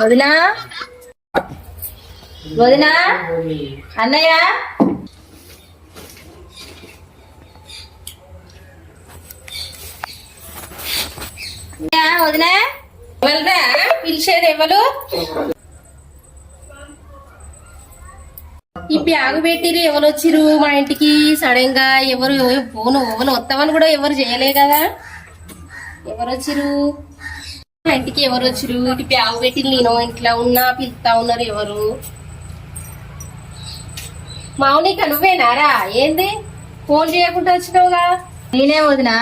వదినా? వదినా? అన్నయ్య? అన్నయ్య, వదినా? ఎవరురా పిలిచేది ఎవరు? ఈ బ్యాగు పెట్టిరు ఎవరు వచ్చిరు మా ఇంటికి? సడన్గా ఎవరు ఫోన్ ఎవరు వస్తామని కూడా ఎవరు చేయలే కదా. ఎవరు వచ్చిరు మా ఇంటికి ఎవరు వచ్చిరు ఇటు బ్యాగు పెట్టి నేను ఇంట్లో ఉన్నా పిలుస్తా ఉన్నారు ఎవరు? మౌనిక నువ్వేనారా ఏంది? ఫోన్ చేయకుండా వచ్చినావుగా? నేనే వదినా.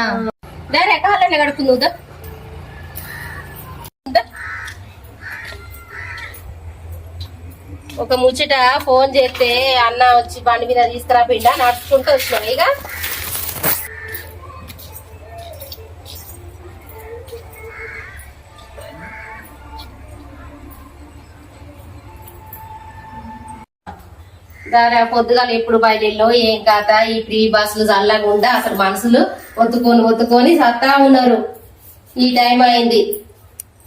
దాని ఎక్కహాలనే గడుపుకుందా ఒక ముచ్చట ఫోన్ చేస్తే అన్న వచ్చి బండి మీద తీసుకురా పిండా నడుచుకుంటూ వచ్చినావు ఇక దాని పొద్దుగాల ఎప్పుడు బయలులో ఏం కాత ఈ ఫ్రీ బస్సులు చల్లకుండా అసలు మనుషులు ఒత్తుకొని ఒత్తుకొని సత్తా ఉన్నారు. ఈ టైం అయింది.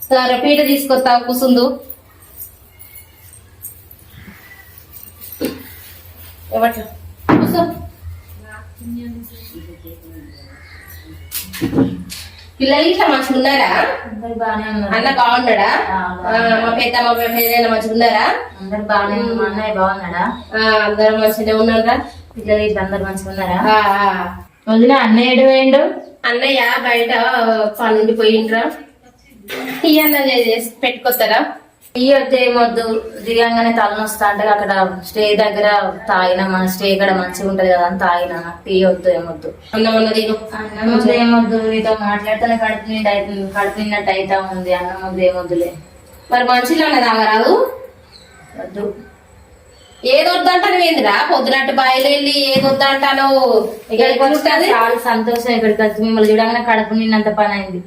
సరే పీట తీసుకొస్తా కూసుందు? పిల్లలు ఇట్లా మంచిగా ఉన్నారా? అన్న బాగున్నాడా? మా పెద్ద మా పెద్ద మంచిగా ఉన్నారా? అందరు బాగానే ఉన్నారు మా అన్నయ్య బాగున్నాడా? అందరూ మంచిగానే ఉన్నారా? పిల్లలు ఇట్లా అందరు మంచిగా ఉన్నారా. వదిన అన్నయ్య పోయిండు? అన్నయ్య బయట పనుండి పోయిండ్రా. చేసి పెట్టుకొస్తారా? ఈ వద్ద. ఏమొద్దు దిగంగానే తలనొస్తా అంటే అక్కడ స్టే దగ్గర తాగిన మన స్టే ఇక్కడ మంచిగా ఉంటది కదా అని తాగిన. టీ వద్దు ఏమొద్దు అన్నం అన్న వద్దు ఏమొద్దు నీతో మాట్లాడితేనే కడుపు నిండి కడుపు నిన్నట్టు అవుతా ఉంది. అన్నం వద్దు ఏమొద్దులే మరి మంచిలో అన్న తాగరాదు? వద్దు. ఏది వద్దంటాను ఏందిరా పొద్దునట్టు బయలుదేరి ఏది వద్దంటాను ఇక్కడికి వస్తే చాలా సంతోషం ఇక్కడికి వచ్చి. మిమ్మల్ని చూడగానే కడుపు నిన్నంత పని అయింది.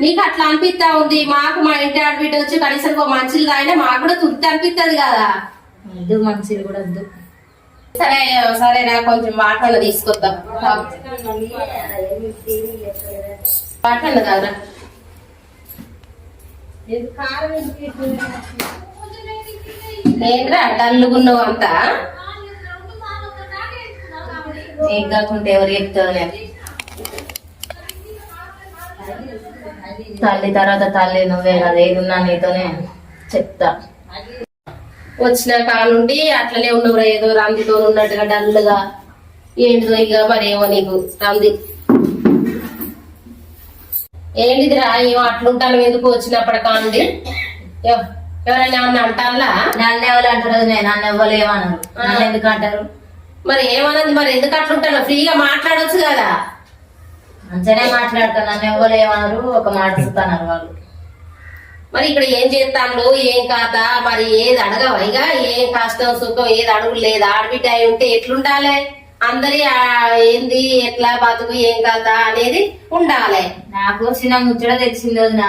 నీకు అట్లా అనిపిస్తా ఉంది. మాకు మా ఇంటి ఆడబిడ్డ వచ్చి కనీసం ఒక మంచిలు తాగినా మాకు కూడా తృప్తి అనిపిస్తుంది కదా. వద్దు మంచిది కూడా వద్దు. సరే సరేరా కొంచెం వాటర్ తీసుకొద్దాం. వాటర్ కాదురా. ఏంద్రా డల్లుగున్నావు అంతా. నీకు కాకుంటే ఎవరు చెప్తావులే తల్లి తర్వాత తల్లి నువ్వే కదా ఏదున్నా నీతోనే చెప్తా. వచ్చిన కానుండి అట్లనే ఉన్నవురా ఏదో రందితో ఉన్నట్టుగా డల్లుగా ఏంటిదో ఇక మరేమో నీకు రంది. ఏంటిదిరా ఏమో అట్లుంటాను ఎందుకు వచ్చినప్పటి కానుండి ఎవ- ఎవరైనా ఏమన్నా అంటారా? నన్ను ఎవరు అంటారు? నేను నన్ను ఎవరు ఏమన్నారు నన్ను ఎందుకు అంటారు? మరి ఏమన్నది మరి ఎందుకు అట్లుంటాను? ఫ్రీగా మాట్లాడొచ్చు కదా. మంచిగానే మాట్లాడతాను నన్ను ఎవరు ఏమన్నారు ఒక మాట ఇస్తున్నారు వాళ్ళు. మరి ఇక్కడ ఏం చేస్తాను ఏం కాత మరి ఏది అడగవా? ఇక ఏం కష్టం సుఖం ఏది అడుగు లేదు? ఆడబిడ్డ అయి ఉంటే ఎట్లుండాలి? అందరి ఏంది ఎట్లా బతుకు ఏం కాత అనేది ఉండాలి. నాకు చిన్న ముచ్చట తెచ్చింది వదిన.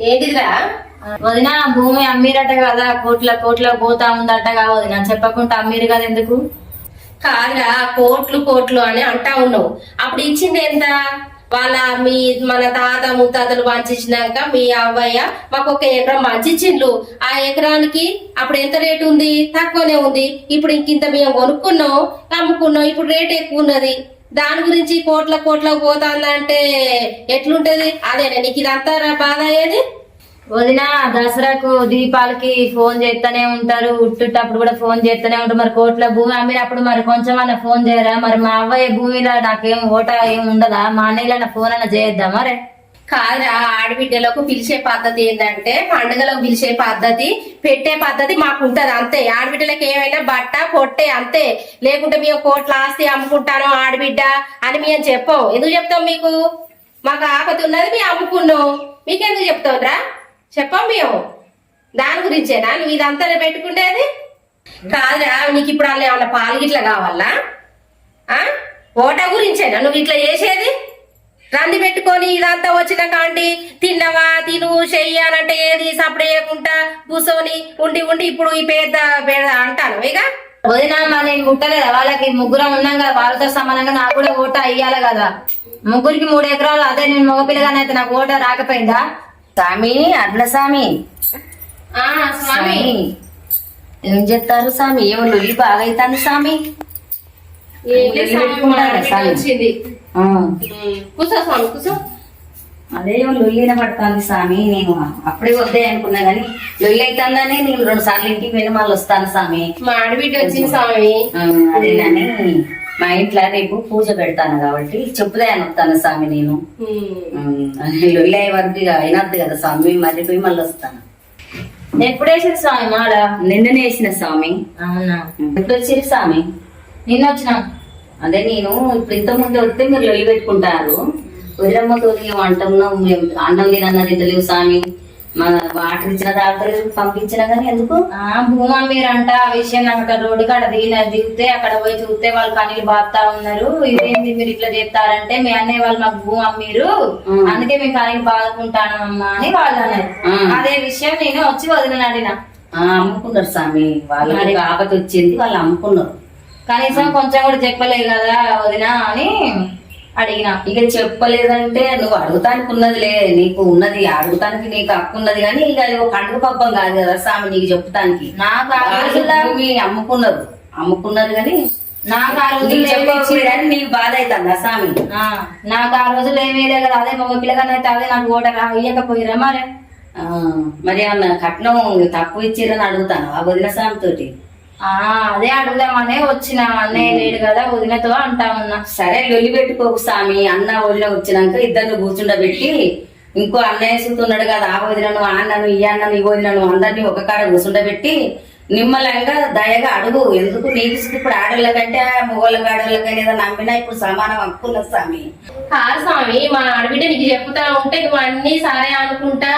ఏంటిదిరా? వదిన భూమి అమ్మిరట కదా? కోట్ల కోట్ల పోతా ఉందట కదా వదిన. చెప్పకుండా అమ్మిరు కదా ఎందుకు? కాదురా కోట్లు కోట్లు అని అంటా ఉన్నావు. అప్పుడు ఇచ్చింది ఎంత? వాళ్ళ మీ మన తాత ముత్తాతలు పంచిచ్చినాక మీ అవ్వయ్య మాకు ఒక ఎకరం పంచిచ్చిండ్లు. ఆ ఎకరానికి అప్పుడు ఎంత రేటు ఉంది? తక్కువనే ఉంది. ఇప్పుడు ఇంకింత మేము కొనుక్కున్నాం అమ్ముకున్నాం. ఇప్పుడు రేట్ ఎక్కువ ఉన్నది. దాని గురించి కోట్ల కోట్ల అంటే ఎట్లుంటది? అదేనా నీకు ఇదంతా బాధ అయ్యేది వదిన దసరాకు దీపాలకి ఫోన్ చేస్తూనే ఉంటారు. ఉట్టుటప్పుడు కూడా ఫోన్ చేస్తూనే ఉంటారు. మరి కోట్ల భూమి అమ్మినప్పుడు మరి కొంచెం అన్న ఫోన్ చేయరా? మరి మా అవ్వయ్య భూమిలో నాకేం ఓట ఏం ఉండదా? మా అన్నయ్యలన్న ఫోన్ అన్న చేయొద్దా మరి? కాదురా ఆడబిడ్డలకు పిలిచే పద్ధతి ఏంటంటే పండుగలకు పిలిచే పద్ధతి పెట్టే పద్ధతి మాకు ఉంటది అంతే. ఆడబిడ్డలకు ఏమైనా బట్ట పొట్టే అంతే. లేకుంటే మేము కోట్ల ఆస్తి అమ్ముకుంటాను ఆడబిడ్డ అని మేము చెప్పాం ఎందుకు చెప్తాం మీకు? మాకు ఆపతి ఉన్నది మేము అమ్ముకున్నాం మీకెందుకు చెప్తావురా? చెప్పం మేము. దాని గురించేనా? నువ్వు ఇదంతా పెట్టుకుంటేది కాదురా నీకు ఇప్పుడు అలా ఏమన్నా పాలు గిట్ల కావాలా? ఓట గురించేనా? నువ్వు ఇట్లా చేసేది? రంది పెట్టుకొని ఇదంతా వచ్చిన కాండి తిన్నవా? తిను చెయ్యాలంటే ఏది? సప్పుడు చేయకుండా కూర్చొని ఉండి ఉండి ఇప్పుడు ఈ పేద పేద అంటాను ఇక? వదినా మరి నేను ముట్టలేదా? వాళ్ళకి ముగ్గురం ఉన్నాం కదా వాళ్ళతో సమానంగా నాకు కూడా ఓట అయ్యాలి కదా. ముగ్గురికి మూడు ఎకరాలు అదే నేను మగపిల్లగానైతే నాకు ఓట రాకపోయిందా? స్వామి. అడ్ల స్వామి? ఆ స్వామి. ఏం చెప్తారు స్వామి ఏమో లొల్లి బాగా అవుతుంది స్వామి అదేమో లొల్లిన పడుతుంది స్వామి. నేను అప్పుడే వద్దే అనుకున్నా గానీ లొల్లి అవుతుందని నేను రెండు సార్లు ఇంటికి వెళ్ళి మళ్ళీ వస్తాను స్వామి. మా ఆడబిడ్డ వచ్చింది స్వామి. ఆ, అదేనని మా ఇంట్లో రేపు పూజ పెడతాను కాబట్టి చెప్పుదే అని వస్తాను స్వామి నేను. లొల్లి అయ్యే వరకు ఇక అయినద్దు కదా స్వామి మళ్ళీ పోయి మళ్ళీ వస్తాను. ఎప్పుడు వేసింది స్వామి మాల నిన్ననే వేసిన స్వామి. అవునా? ఎప్పుడు వచ్చిరు స్వామి? నిన్న వచ్చినాం? అదే నేను ఇప్పుడు ఇంత ముందు వస్తే మీరు లొల్లి పెట్టుకుంటారు. వదిలమ్మతో అంటున్నాం మేము అన్నం తినన్నా తింటలేవు స్వామి? మన వాటర్ ఇచ్చిన తాగుతలేదు పంపించినా కానీ ఎందుకు? ఆ భూమా మీరంట ఆ విషయం అక్కడ రోడ్డు కాడ దిగిన దిగితే అక్కడ పోయి చూస్తే వాళ్ళు కనీలు బాగుతా ఉన్నారు. ఇదేంటి మీరు ఇట్లా చేస్తారంటే మీ అన్నయ్య వాళ్ళు మాకు భూమా మీరు. అందుకే మేము కనీలు బాదుకుంటాను అమ్మా అని వాళ్ళు అన్నారు. అదే విషయం నేను వచ్చి వదిలిన అడిగిన. ఆ, అమ్ముకున్నారు స్వామి. వాళ్ళకి ఆపత వచ్చింది వాళ్ళు అమ్ముకున్నారు. కనీసం కొంచెం కూడా చెప్పలేదు కదా వదిన అని. అడిగిన ఇక చెప్పలేదంటే నువ్వు అడుగుతానికి ఉన్నదిలే నీకు ఉన్నది అడుగుతానికి నీకు హక్కు ఉన్నది కానీ ఇక అది ఒక పండుగ పబ్బం కాదు కదా స్వామి నీకు చెప్తానికి నాకు ఆ రోజుల్లో అమ్ముకున్నారు. అమ్ముకున్నారు కానీ నాకు ఆ ఏమీ చెప్పకపోయారని నీకు బాధ అవుతుందా స్వామి? ఆ, నాకు ఆ రోజుల్లో ఏమీ లేదు కదా. అదే మగ పిల్లగానైతే అదే నాకు ఓట ఇయ్యకపోయిరా మరి. మరి ఏమన్నా కట్నం తక్కువ ఇచ్చిరని అడుగుతాను ఆ వదిన స్వామి తోటి. అదే అడుగుదామనే వచ్చిన అన్నయ్య లేడు కదా వదినతో అంటా ఉన్నా. సరే లొల్లి పెట్టుకోకు స్వామి అన్న వదిన వచ్చినాక ఇద్దరిని కూర్చుండబెట్టి ఇంకో అన్నయ్య సుతున్నాడు కదా ఆ వదినను ఆ అన్నను ఈ అన్నను ఈ వదినను అందరినీ ఒక కాడ కూర్చుండబెట్టి నిమ్మలంగా దయగా అడుగు ఎందుకు నీకు ఇప్పుడు ఆడోళ్ళ కంటే మొగోళ్ళ ఆడోళ్ళకైనా ఏదో నమ్మినా ఇప్పుడు సమానం అనుకున్న స్వామి. కాదు స్వామి మా ఆడబిడ్డ నీకు చెప్తా ఉంటే నువ్వు అన్ని సరే అనుకుంటా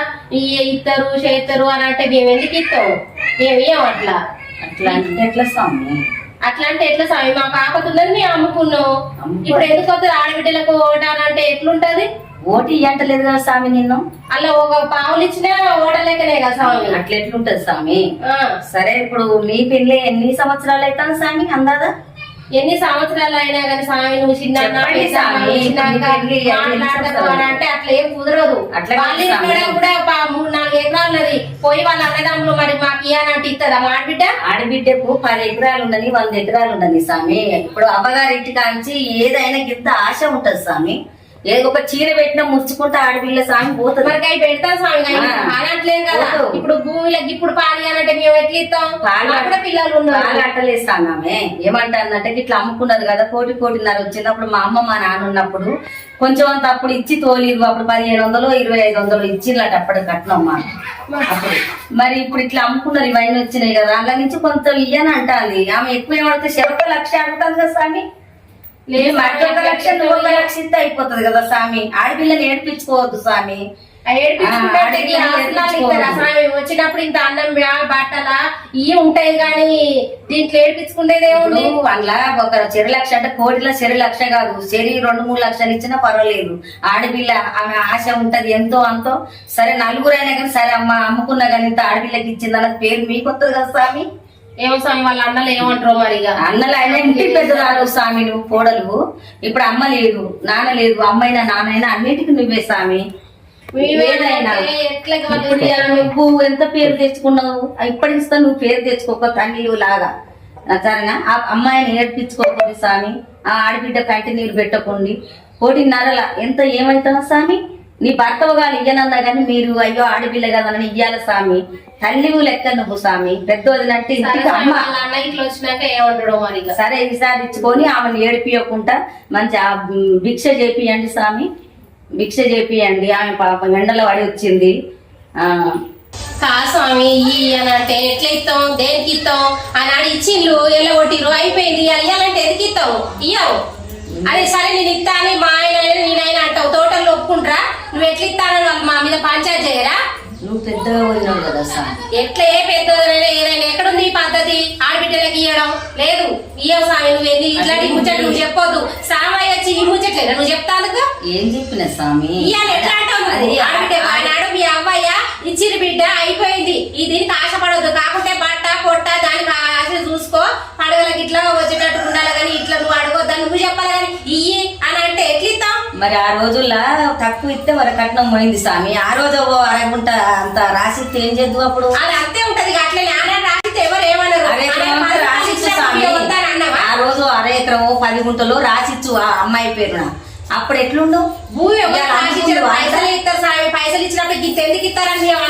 ఇస్తారు చేస్తారు అని అంటే మేము ఎందుకు ఇస్తావు మేము అట్లా? అట్లా అంటే ఎట్లా స్వామి? అట్లా అంటే ఎట్లా స్వామి? మా కాకపోతున్నది మేము అమ్ముకున్నాం అమ్ముకో. ఇప్పుడు ఎందుకు వస్తుంది ఆడబిడ్డలకు ఓటానంటే ఎట్లుంటది? ఓటు ఇయ్యంటలేదు కదా స్వామి నిన్ను? అలా ఒక పావులు ఇచ్చినా ఓటలేకనే కదా స్వామి? అట్లా ఎట్లుంటది స్వామి? సరే ఇప్పుడు నీ పెళ్ళి ఎన్ని సంవత్సరాలు అవుతాను స్వామి? అందాదా? ఎన్ని సంవత్సరాలు అయినా కానీ స్వామి నువ్వు చిన్న? అంటే అట్లా ఏం కుదరదు. అట్లా వాళ్ళ కూడా మూడు నాలుగు ఎకరాలు ఉన్నది పోయి వాళ్ళ అన్నదమ్ములు మరి మాకు ఇయ్యానంటే ఇస్తుందా మా ఆడబిడ్డ? ఆడబిడ్డకు పది ఎకరాలు ఉండని వంద ఎకరాలు ఉండని స్వామి ఇప్పుడు అమ్మగారింటి కాంచి ఏదైనా గింత ఆశ ఉంటది స్వామి ఏదో ఒక చీర పెట్టినా ముచ్చుకుంటే ఆడపిల్ల స్వామి పోతుంది. మరి అవి పెడతా స్వామి. అనట్లేదు కదా. ఇప్పుడు భూమిలోకి ఇప్పుడు పాలు ఇయ్యాలంటే మేము ఎట్లా ఇస్తాం? పాలు పిల్లలు ఉన్నారు. అట్టలేస్తాను ఆమె. ఏమంటానంటే ఇట్లా అమ్ముకున్నది కదా కోటి కోటిన్నర వచ్చినప్పుడు మా అమ్మ మా నాన్న ఉన్నప్పుడు. కొంచెం అంత అప్పుడు ఇచ్చి తోలిరు అప్పుడు పదిహేను వందలు ఇరవై ఐదు వందలు ఇచ్చిర్లట అప్పుడు కట్నం మా అప్పుడు. మరి ఇప్పుడు ఇట్లా అమ్ముకున్నారు ఇవన్నీ వచ్చినాయి కదా. అందులో నుంచి కొంత ఇయ్యని అంటాంది ఆమె ఎక్కువ ఏమడితే శివక లక్ష అడుగుతుంది కదా స్వామి? ఒక లక్ష నువ్వు ఒక లక్ష ఇస్తే అయిపోతుంది కదా స్వామి ఆడపిల్లని ఏడిపించుకోవద్దు స్వామి వచ్చినప్పుడు ఇంత అన్నం బట్టల ఇవి ఉంటాయి కానీ దీంట్లో ఏడిపించుకునేది ఏముంది? అందులో ఒక చెరు లక్ష అంటే కోటిలో చెరు లక్ష కాదు. చెరి రెండు మూడు లక్షలు ఇచ్చినా పర్వాలేదు. ఆడపిల్ల ఆమె ఆశ ఉంటది ఎంతో అంతో. సరే నలుగురైనా కానీ సరే అమ్మ అమ్ముకున్నా కానీ ఇంత ఆడపిల్లకి ఇచ్చిందన్న పేరు మీకు వస్తుంది కదా స్వామి ఏమో స్వామి వాళ్ళ అన్నలు ఏమంటారు మరి అన్నలు అయినా ఇంటి పెద్దదారు స్వామి నువ్వు కోడలు. ఇప్పుడు అమ్మ లేదు నాన్న లేదు అమ్మైనా నాన్నైనా అన్నిటికీ నువ్వే స్వామి. నువ్వు ఎంత పేరు తెచ్చుకున్నావు? ఇప్పటికి ఇస్తా నువ్వు పేరు తెచ్చుకోక తల్లి లాగా. సరేనా? ఆ అమ్మాయిని ఏడ్పించుకోకండి స్వామి. ఆ ఆడబిడ్డ కంటి నీరు పెట్టకండి. కోటిన్నరల ఎంత ఏమైతున్నా స్వామి? నీ భర్తవు గారు ఇయ్యనన్నా కానీ మీరు అయ్యో ఆడపిల్ల కదని ఇయ్యాల స్వామి తల్లివు లెక్క నువ్వు స్వామి పెద్ద వదినంటే సరే ఇంటికి అమ్మ. సరే విసారించుకొని ఆమెను ఏడిపియకుండా మంచి భిక్ష చేపియండి స్వామి భిక్ష చేపియండి. ఆమె పాపం ఎండలో పడి వచ్చింది. ఆ కా స్వామి ఈ అని అంటే ఎట్లా ఇస్తాం? దేనికి ఇస్తాం? ఆనాడు ఇచ్చిండ్లు ఎలా కొట్టిరు అయిపోయింది అది ఇయ్యాలంటే ఎందుకు ఇస్తాం ఇయ్యవు. అదే సరే నేను ఇస్తా అని మా ఆయన నేనైనా అంటావు. తోటలు ఒప్పుకుంటారా? నువ్వు ఎట్లా ఇస్తానని వాళ్ళు మా మీద పంచాయతీ చేయరా? నువ్వు పెద్దగా పోయినావు కదా స్వామి ఎట్లా ఏ పెద్దదైనా ఏదైనా ఎక్కడుంది ఈ పద్ధతి? ఆడబిడ్డలకి ఇవ్వడం లేదు. ఇయ్యవు స్వామి నువ్వు ఎన్ని ఇట్లాంటి ముచ్చట్లు నువ్వు చెప్పొద్దు. సామాయి వచ్చి ఈ ముచ్చట్లేదా? నువ్వు చెప్తాను ఏం చెప్పిన స్వామి ఇవాళ ఎట్లా అంటావు నువ్వు? ఆడబిడ్డ ఆనాడు మీ అవ్వయ్య ఇచ్చిన బిడ్డ అయిపోయింది. ఈ దీనికి ఆశపడొద్దు. కాకుంటే బట్ట పొట్ట దానికి ఆశ చూసుకో. పండుగలకి ఇట్లా వచ్చేటట్టు ఉండాలి కానీ ఇట్లా నువ్వు అడగొద్దని నువ్వు చెప్పాలి కానీ ఇయ్యి అని అంటే ఎట్లా ఇస్తాం మరి ఆ రోజుల్లో తక్కువ ఇస్తే వర కట్నం పోయింది స్వామి. ఆ రోజు అరగుంట అంత రాసిస్తే ఏం చేద్దు అప్పుడు? అది అంతే ఉంటది అట్లనే రాసిస్తే ఎవరు ఏమన్నారు రాసిచ్చు స్వామి. ఆ రోజు అర ఎకరం పది గుంటలు రాసిచ్చు ఆ అమ్మాయి పేరున. అప్పుడు ఎట్లుండు? భూమి పైసలు ఇస్తారు స్వామి. పైసలు ఇచ్చినప్పుడు గిత్త ఎందుకు ఇస్తారని మేము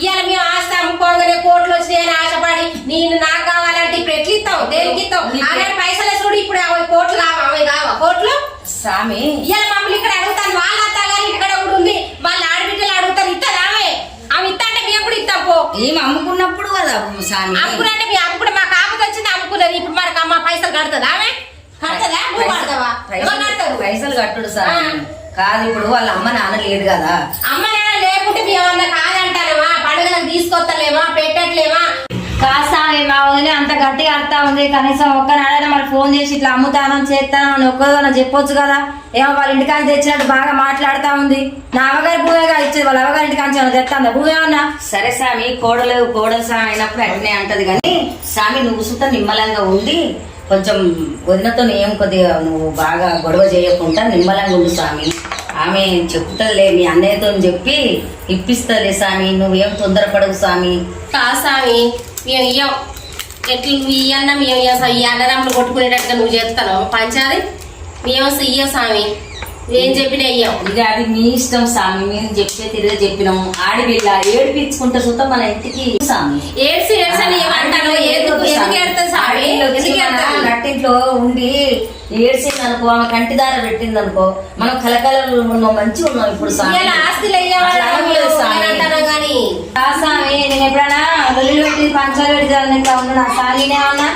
ఇవాళ మేము ఆస్తి అమ్ముకోగానే కోట్లు వచ్చినాయని ఆశపడి నేను నాకు కావాలంటే ఇప్పుడు ఎట్లా ఇస్తావు? దేనికి ఇస్తావు? పైసలు ఇప్పుడు అవి కోట్లు కావా? అవి కావా? కోట్లు? స్వామి ఇవాళ మమ్మల్ని ఇక్కడ అడుగుతాను. వాళ్ళ అత్తగారు ఇక్కడ కూడా ఉంది. వాళ్ళ ఆడబిడ్డలు అడుగుతారు. ఇస్తారు ఆమె? ఆమె ఇస్తా అంటే మేము కూడా ఇస్తాం పో. ఏం అమ్ముకున్నప్పుడు కదా స్వామి. అమ్ముకున్నట్టే మీ అమ్ముకుంటే మా కాపుకి వచ్చింది అమ్ముకున్నది. ఇప్పుడు మనకు అమ్మ పైసలు కడుతుందా ఆమె? కడుతుందా? నువ్వు కడతావా? ఎవరు పైసలు- కడతారు? పైసలు కట్టుడు ఆ. కాదు ఇప్పుడు వాళ్ళ అమ్మ నాన్న లేదు కదా. అమ్మ నాన్న లేకుంటే మేము ఏమన్నా కాదంటానమా పండుగలకు తీసుకొస్తలేమా? పెట్టట్లేమా? కాస్త మా వదిలే అంత గట్టిగా అర్థం ఉంది. కనీసం ఒక్కనాడైనా మరి ఫోన్ చేసి ఇట్లా అమ్ముతాను చేస్తాను అని ఒక్కదో చెప్పొచ్చు కదా. ఏమో వాళ్ళ ఇంటికాంచి తెచ్చినట్టు బాగా మాట్లాడుతా ఉంది. నా అవగారి భూమిగా ఇచ్చేది వాళ్ళ అవగారి ఇంటికాంచి ఏమన్నా తెస్తాందా భూమి ఏమన్నా? సరే స్వామి కోడలు కోడలు స్వామి అయినప్పుడు అట్నే అంటది కానీ స్వామి నువ్వు సుత నిమ్మలంగా ఉండి కొంచెం వదినతో ఏం కొద్దిగా నువ్వు బాగా గొడవ చేయకుండా నిమ్మలంగా ఉండు స్వామి ఆమె చెప్తుందిలే మీ అన్నయ్యతో చెప్పి ఇప్పిస్తలే స్వామి నువ్వేం తొందరపడవు స్వామి కాసామి మేము ఇయ్యం. ఎట్లు నువ్వు ఇయ్యన్న మేము ఇయ్యం. ఈ అన్నదమ్ములు కొట్టుకునేటట్టుగా నువ్వు చేస్తాను పంచాలి మేము ఇయ్యం స్వామి నువ్వేం చెప్పినా ఇయ్యం. ఇక అది మీ ఇష్టం స్వామి మేము చెప్పే తిరిగి చెప్పినాము. ఆడిపిల్ల ఏడిపించుకుంటే సుత మన ఇంటికి స్వామి ఏడ్సి అని ఏమంటాను ఎందుకు ఎందుకు ఏడుతుంది స్వామి ఎందుకు ఏడుతుంది? నట్టింట్లో ఉండి ఏడ్చింది అనుకో ఆమె కంటి దార పెట్టింది అనుకో మనం కలకలలు ఉన్నాం మంచిగా ఉన్నాం ఇప్పుడు ఆస్తులు స్వామి. నేను ఎప్పుడైనా లొల్లి పెట్టి పంచాలు పెట్టి ఇట్లా ఉండు నా సాగినే ఉన్నా.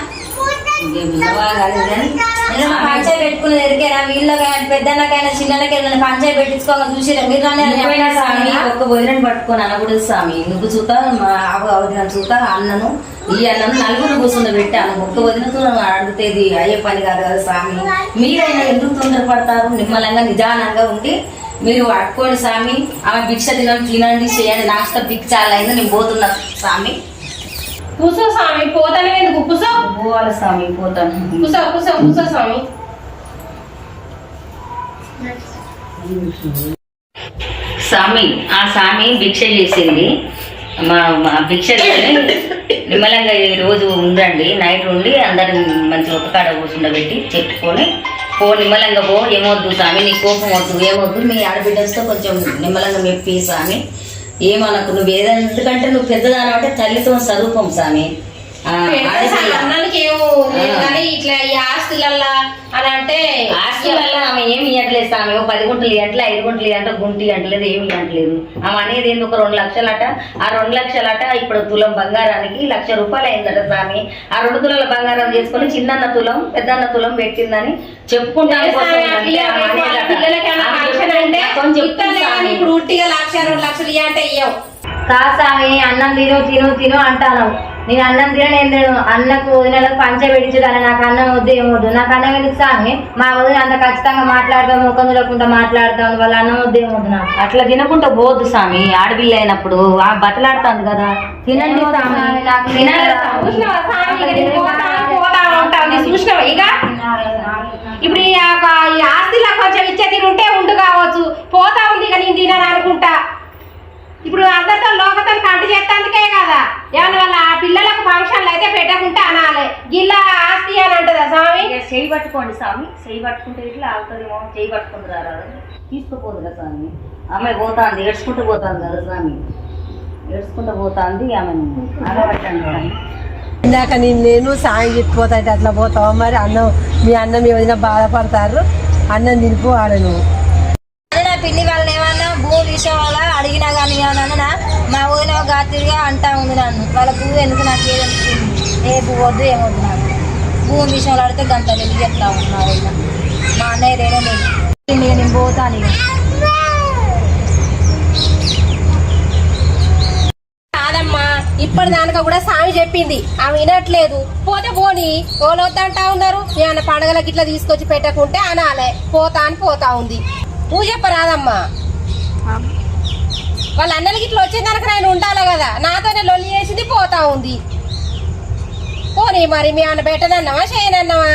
పంచాయి పెట్టుకునేది ఎరికేనా? వీళ్ళకైనా పెద్దన్నకైనా చిన్నకైనా పంచాయి పెట్టించుకోగా చూసిరా మీరు ఒక్క వదిలిని పట్టుకొని అనకూడదు స్వామి నువ్వు చూత మా ఆవు వదిన చూత అన్నను ఈ అన్నను నలుగురు కూర్చుండ పెట్టాను. ఒక్క వదినతో అడిగితేది అయ్యే పని కాదు కదా స్వామి? మీరైనా ఎందుకు తొందరపడతారు? నిమ్మలంగా నిదానంగా ఉండి మీరు పట్టుకోండి స్వామి. ఆమె భిక్ష తినండి తినండి చేయండి. నాకు భిక్ష అయింది నేను పోతున్నా స్వామి. కూసో స్వామి పోతానే ఎందుకు? కూసో. పోవాలి స్వామి పోతాను. కూసో కూసో కూసో స్వామి. స్వామి ఆ స్వామి భిక్ష చేసింది. మా నిమ్మలంగా ఈ రోజు ఉండండి నైట్ ఉండి అందరిని మంచి ఒక కాడ కూర్చుండబెట్టి చెప్పుకొని పో నిమ్మలంగా పో ఏమొద్దు స్వామి నీ కోపం వద్దు ఏమొద్దు మీ ఆడబిడ్డలతో కొంచెం నిమ్మలంగా మెప్పి స్వామి. ఏమనకు నువ్వు ఏదైనా ఎందుకంటే నువ్వు పెద్దదాని అంటే తల్లితో స్వరూపం స్వామి. ఇట్లా ఆస్తులల్లా అని అంటే ఆస్తి వల్ల ఆమె ఏమి ఇవ్వట్లేదు స్వామి. ఓ పది గుంటలు ఇవ్వట్లే ఐదు గుంటలు ఇవ్వంటే గుంటి ఇవ్వట్లేదు ఏమి ఇవ్వట్లేదు ఆమె అనేది ఏంది? ఒక రెండు లక్షలట. ఆ రెండు లక్షలట ఇప్పుడు తులం బంగారానికి లక్ష రూపాయలు అయిందట స్వామి. ఆ రెండు తులాల బంగారం చేసుకొని చిన్నన్న తులం పెద్దన్న తులం పెట్టిందని చెప్పుకుంటాను ఇప్పుడు ఉట్టిగా లక్ష రెండు లక్షలు ఇయ్య అంటే ఇయ్యం కాసామి అన్నం తిను తిను తిను అంటాను నేను అన్నం తిన నేను తిను. అన్నకు వదినలకు పంచ పెట్టించుదాన్ని నాకు అన్నం వద్దు ఏమొద్దు నాకు అన్నం ఎందుకు స్వామి మా వదిన అంత ఖచ్చితంగా మాట్లాడతాం ముఖం చూడకుండా మాట్లాడతాం వాళ్ళ అన్నం వద్దు ఏమొద్దు నాకు. అట్లా తినకుండా పోదు స్వామి ఆడపిల్ల అయినప్పుడు. ఆ బతలాడుతుంది కదా. తినండి స్వామి నాకు చూసినావా స్వామి ఇక ఇప్పుడు ఈ ఆస్తిలో కొంచెం ఇచ్చే తీరు ఉంటే ఉండు కావచ్చు. పోతా ఉంది ఇక నేను తినను అనుకుంటా. ఇప్పుడు అందరితో లోకతో కంటి చేస్తాందుకే కదా. ఏమన్నా వాళ్ళ ఆ పిల్లలకు ఫంక్షన్లు అయితే పెట్టకుంటే అనాలి. గిల్ల ఆస్తి అని అంటదా స్వామి? చేయి పట్టుకోండి స్వామి. చేయి పట్టుకుంటే ఇట్లా ఆగుతుందేమో చేయి రా తీసుకుపోదు కదా స్వామి. ఆమె పోతాంది ఏడ్చుకుంటూ పోతాంది కదా స్వామి. ఏడ్చుకుంటూ పోతాంది ఆమె. స్వామి. ఇందాక నేను నేను సాయం చెప్పిపోతా అట్లా పోతావా మరి? అన్నం మీ అన్నం మీ వదిన బాధపడతారు? అన్నం తినిపో ఆడ నువ్వు నా పిన్ని వాళ్ళని ఏమన్నా భూమి విషయం వల్ల అడిగినా కానీ ఏమన్నా మా ఊరిలో గాతిరిగా అంటా ఉంది నన్ను. వాళ్ళ పువ్వు ఎందుకు నాకు ఏదనిపించింది ఏ పువ్వు వద్దు ఏమొద్దు నాకు. భూమి విషయంలో అడిగితే గంట వెళ్ళి చెప్తా ఉంది మా వదిన మా అన్నయ్య రేనే లేదు నేను పోతాను ఇక. కాదమ్మా ఇప్పటి దానిక కూడా స్వామి చెప్పింది. ఆమె వినట్లేదు. పోతే పోని అంటా ఉన్నారు. ఏమన్నా పండగలకి ఇట్లా తీసుకొచ్చి పెట్టకుంటే అనాలే. పోతా అని పోతా ఉంది. నువ్వు చెప్పరాదమ్మా. వాళ్ళ అన్నలకి ఇట్లా వచ్చిన దానికి నేను ఉండాలి కదా. నాతోనే లొల్లి చేసింది పోతా ఉంది. పోనీ మరి మీ అన్న పెట్టదన్నావా చేయనన్నావా?